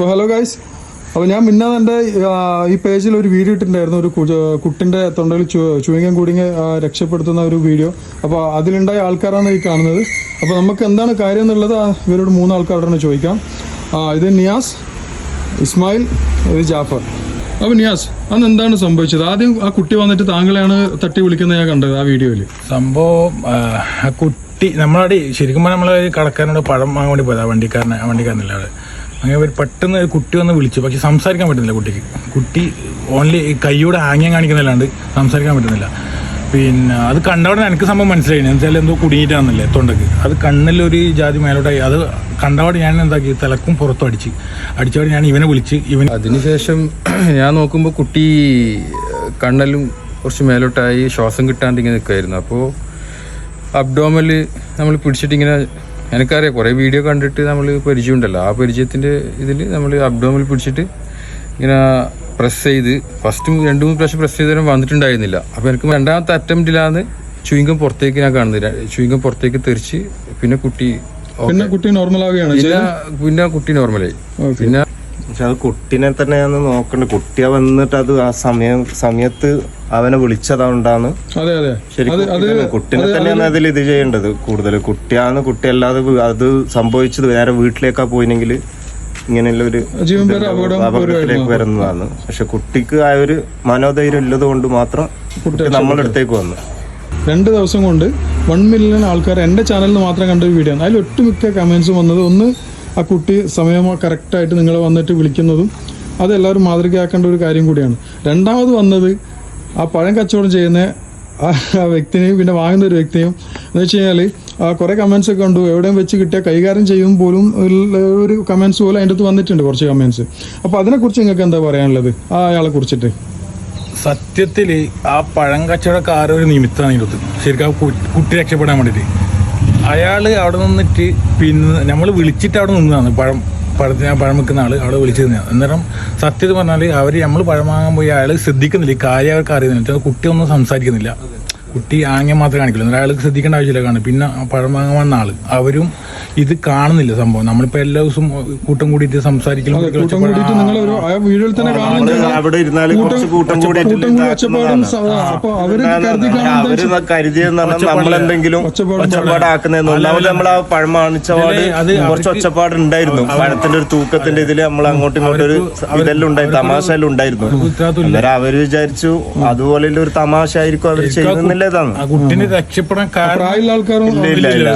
അപ്പോൾ hello guys അപ്പോൾ ഞാൻ മിന്നാന്ന് എന്റെ ഈ പേജിൽ ഒരു വീഡിയോ ഇട്ടിട്ടുണ്ടായിരുന്നു. ഒരു കുട്ടിന്റെ തൊണ്ടയിൽ ചുവിങ്ങം കുടുങ്ങി രക്ഷപ്പെടുത്തുന്ന ഒരു വീഡിയോ അപ്പോൾ അതിലുണ്ടായ ആൾക്കാരാണ് ഈ കാണുന്നത്. അപ്പോൾ നമുക്ക് എന്താണ് കാര്യം എന്നുള്ളത് ഇവരോട് മൂന്ന് ആൾക്കാരോടാണ് ചോദിക്കാം. ഇത് നിയാസ് ഇസ്മായിൽ ഇത് ജാഫർ. അപ്പോൾ നിയാസ് അന്ന് എന്താണ് സംഭവിച്ചത്? ആദ്യം ആ കുട്ടി വന്നിട്ട് താങ്കളെയാണ് തട്ടി വിളിക്കുന്നത് ഞാൻ കണ്ടത് ആ വീഡിയോയിൽ സംഭവം ആ, കുട്ടി നമ്മളവിടെ ശരിക്കും പറഞ്ഞാൽ നമ്മളെ കടക്കാരനോട് പഴം വാങ്ങാൻ വേണ്ടി പോയത് വണ്ടിക്കാരനെ ആ വണ്ടിക്കാരനല്ല അവിടെ അങ്ങനെ ഒരു പെട്ടെന്ന് കുട്ടി വന്ന് വിളിച്ചു. പക്ഷെ സംസാരിക്കാൻ പറ്റുന്നില്ല കുട്ടിക്ക്. കുട്ടി ഓൺലി കൈയോടെ ആംഗ്യം കാണിക്കുന്നില്ലാണ്ട് സംസാരിക്കാൻ പറ്റുന്നില്ല. പിന്നെ അത് കണ്ടവിടെ എനിക്ക് സംഭവം മനസ്സിലായി. എന്ന് വെച്ചാൽ എന്തോ കുടുങ്ങിയിട്ടാണെന്നല്ലേ തൊണ്ടക്ക്. അത് കണ്ണിലൊരു ജാതി മേലോട്ടായി. അത് കണ്ടവിടെ ഞാൻ എന്താക്കി? തിളക്കും പുറത്തും അടിച്ച്. അടിച്ചവിടെ ഞാൻ ഇവനെ വിളിച്ച് ഇവൻ അതിനുശേഷം ഞാൻ നോക്കുമ്പോൾ കുട്ടി കണ്ണലും കുറച്ച് മേലോട്ടായി ശ്വാസം കിട്ടാണ്ട് ഇങ്ങനെ നിൽക്കുമായിരുന്നു അപ്പോൾ അബ്ഡോമൽ നമ്മൾ പിടിച്ചിട്ട് ഇങ്ങനെ എനിക്കറിയാം കുറേ വീഡിയോ കണ്ടിട്ട് നമ്മൾ പരിചയമുണ്ടല്ലോ. ആ പരിചയത്തിന്റെ ഇതിൽ നമ്മൾ അബ്ഡോമിൽ പിടിച്ചിട്ട് ഇങ്ങനെ പ്രസ് ചെയ്ത് ഫസ്റ്റ് രണ്ട് മൂന്ന് പ്രാവശ്യം പ്രസ് ചെയ്തേരം വന്നിട്ടുണ്ടായിരുന്നില്ല. അപ്പോൾ എനിക്ക് രണ്ടാമത്തെ അറ്റംപ്റ്റിലാണ് ചുയിങ്കം പുറത്തേക്ക് ഞാൻ കാണുന്നത്. ചുയിങ്കം പുറത്തേക്ക് തെറിച്ച് പിന്നെ കുട്ടി പിന്നെ കുട്ടി നോർമൽ ആവുകയാണ് പിന്നെ പിന്നെ കുട്ടി നോർമലായി പിന്നെ പക്ഷെ അത് കുട്ടീനെ തന്നെ നോക്കേണ്ടത് കുട്ടിയെ വന്നിട്ട് അത് ആ സമയം സമയത്ത് അവനെ വിളിച്ചതുകൊണ്ടാണ് അതെ അതെ. ശരിക്കും കുട്ടിനെ തന്നെയാണ് അതിൽ ഇത് ചെയ്യേണ്ടത് കൂടുതൽ. കുട്ടിയാണ് കുട്ടിയല്ലാതെ അത് സംഭവിച്ചത് നേരെ വീട്ടിലേക്കാ പോയിനെങ്കിൽ ഇങ്ങനെയുള്ള ഒരു അപകടത്തിലേക്ക് വരുന്നതാണ്. പക്ഷെ കുട്ടിക്ക് ആ ഒരു മനോധൈര്യം ഉള്ളത് കൊണ്ട് മാത്രം കുട്ടി അടുത്തേക്ക് വന്നു. രണ്ട് ദിവസം കൊണ്ട് വൺ മില്യൺ ആൾക്കാർ എന്റെ ചാനലിൽ മാത്രം കണ്ട ഒരു വീഡിയോ ആണ്. അതിൽ ഒട്ടുമിക്ക കമൻസും വന്നത് ഒന്ന് ആ കുട്ടി സമയം കറക്റ്റായിട്ട് നിങ്ങളെ വന്നിട്ട് വിളിക്കുന്നതും അത് എല്ലാവരും മാതൃകയാക്കേണ്ട ഒരു കാര്യം കൂടിയാണ്. രണ്ടാമത് വന്നത് ആ പഴം കച്ചവടം ചെയ്യുന്ന ആ വ്യക്തിനെയും പിന്നെ വാങ്ങുന്ന ഒരു വ്യക്തിയും എന്ന് വെച്ച് കഴിഞ്ഞാൽ കുറേ കമൻസ് ഒക്കെ കണ്ടു. എവിടെയും വെച്ച് കിട്ടിയ കൈകാര്യം ചെയ്യും പോലും ഒരു കമൻസ് പോലും അതിന്റെ അടുത്ത് വന്നിട്ടുണ്ട് കുറച്ച് കമൻസ് അപ്പോൾ അതിനെക്കുറിച്ച് നിങ്ങൾക്ക് എന്താ പറയാനുള്ളത്? ആ അയാളെ കുറിച്ചിട്ട്. സത്യത്തിൽ ആ പഴം കച്ചവടക്കാരൻ ഒരു നിമിത്തമാണ് ഇതിനകത്ത്. ശരിക്കും ആ കുട്ടി രക്ഷപ്പെടാൻ വേണ്ടിയിട്ട്. അയാൾ അവിടെ നിന്നിട്ട് പിന്നെ നമ്മൾ വിളിച്ചിട്ട് അവിടെ നിന്നതാണ് പഴം. പഴത്തിന് ഞാൻ പഴം വെക്കുന്ന ആൾ അവിടെ വിളിച്ചിരുന്ന അന്നേരം സത്യത്തിൽ പറഞ്ഞാൽ അവർ നമ്മൾ പഴം വാങ്ങാൻ പോയി അയാൾ ശ്രദ്ധിക്കുന്നില്ല. ഈ കാര്യം അവർക്ക് അറിയുന്നില്ല. കുട്ടിയൊന്നും സംസാരിക്കുന്നില്ല. കുട്ടി ആംഗ്യം മാത്രമേ കാണിക്കുള്ളൂ. അയാൾക്ക് ശ്രദ്ധിക്കേണ്ട ആവശ്യമില്ല. കാണും പിന്നെ പഴം വാങ്ങാൻ വന്ന ആൾ. അവരും ഇത് കാണുന്നില്ല സംഭവം. നമ്മളിപ്പോ എല്ലാ ദിവസവും കൂട്ടം കൂടിയിട്ട് സംസാരിക്കലും കൂട്ടം കൂടിയിട്ട് നിങ്ങൾ ഒരു ആ വീഡിയോയിൽ തന്നെ അവർ കരുതിയെന്ന് പറഞ്ഞാൽ നമ്മളെന്തെങ്കിലും ഒച്ചപ്പാടാക്കുന്നതെന്ന് ഒന്നാമത് നമ്മൾ ആ പഴം വാണിച്ചപാട് കുറച്ച് ഒച്ചപ്പാട് ഉണ്ടായിരുന്നു. പഴത്തിന്റെ ഒരു തൂക്കത്തിന്റെ ഇതിൽ നമ്മൾ അങ്ങോട്ടും ഇങ്ങോട്ടും ഒരു ഇതെല്ലാം ഉണ്ടായി തമാശ എല്ലാം ഉണ്ടായിരുന്നു. അന്നേരം അവർ വിചാരിച്ചു അതുപോലെ ഒരു തമാശ ആയിരിക്കും അവർ ചെയ്യുന്നില്ലതാണ് കുട്ടിനെ രക്ഷപ്പെടാൻ പ്രായമുള്ള ആൾക്കാരും ഇല്ല, ഇല്ല.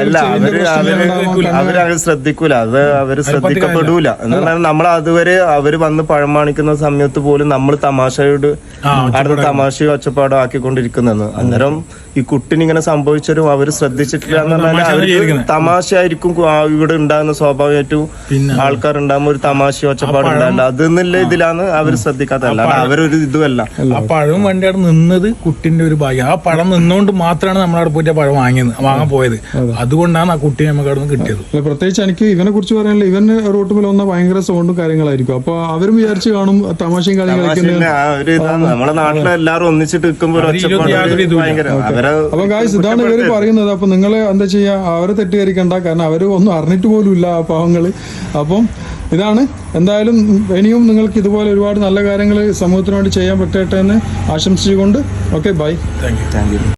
അല്ല അവർ അവർ അവർ അത് ശ്രദ്ധിക്കൂല. അത് അവർ ശ്രദ്ധിക്കപ്പെടൂല. എന്ന് പറഞ്ഞാൽ നമ്മൾ അതുവരെ അവർ വന്ന് പഴമാണിക്കുന്ന സമയത്ത് പോലും നമ്മൾ തമാശയോട് അടുത്ത തമാശയോ ഒച്ചപ്പാടോ ആക്കിക്കൊണ്ടിരിക്കുന്നെന്ന്. അന്നേരം ഈ കുട്ടിന് ഇങ്ങനെ സംഭവിച്ചാലും അവർ ശ്രദ്ധിച്ചിട്ടില്ല എന്ന് പറഞ്ഞാൽ അവർക്ക് തമാശയായിരിക്കും ഇവിടെ ഉണ്ടാകുന്ന സ്വാഭാവികമായിട്ടും ആൾക്കാർ ഉണ്ടാകുമ്പോൾ ഒരു തമാശ ഒച്ചപ്പാട് ഉണ്ടാവില്ല. അതെന്നുള്ള ഇതിലാണ് അവർ ശ്രദ്ധിക്കാത്തല്ല അവരൊരു ഇതുമല്ല. ആ പഴം വണ്ടി അവിടെ നിന്നത് കുട്ടിന്റെ ഒരു ഭാഗ്യം. ആ പഴം നിന്നുകൊണ്ട് മാത്രമാണ് നമ്മൾ അവിടെ പോയിട്ട് പഴം വാങ്ങിയത് വാങ്ങാൻ പോയത്. അതുകൊണ്ടാണ് ആ കുട്ടിയെ നമുക്ക് അവിടെ നിന്ന് കിട്ടിയത് പ്രത്യേകിച്ച് എനിക്ക് ഇവനെ കുറിച്ച് പറയാനില്ല. ഇവൻ റോട്ട് മേലെ വന്ന ഭയങ്കര സൗണ്ടും കാര്യങ്ങളായിരിക്കും. അപ്പൊ അവരും വിചാരിച്ചു കാണും തമാശയും ഒരു നമ്മളെ നാട്ടിലെ എല്ലാവരും ഒന്നിച്ചിട്ട് നിൽക്കുമ്പോൾ. ഭയങ്കര അവരെ അപ്പൊ ഗായ്സ് ഇതാണ് ഇവർ പറയുന്നത്. അപ്പൊ നിങ്ങൾ എന്താ ചെയ്യാ? അവരെ തെറ്റിദ്ധരിക്കണ്ട. കാരണം അവർ ഒന്നും അറിഞ്ഞിട്ട് പോലും ഇല്ല ആ പാവങ്ങൾ. അപ്പം ഇതാണ്. എന്തായാലും ഇനിയും നിങ്ങൾക്ക് ഇതുപോലെ ഒരുപാട് നല്ല കാര്യങ്ങൾ സമൂഹത്തിനോട് വേണ്ടി ചെയ്യാൻ പറ്റട്ടെ എന്ന് ആശംസിച്ചുകൊണ്ട്. Okay bye thank you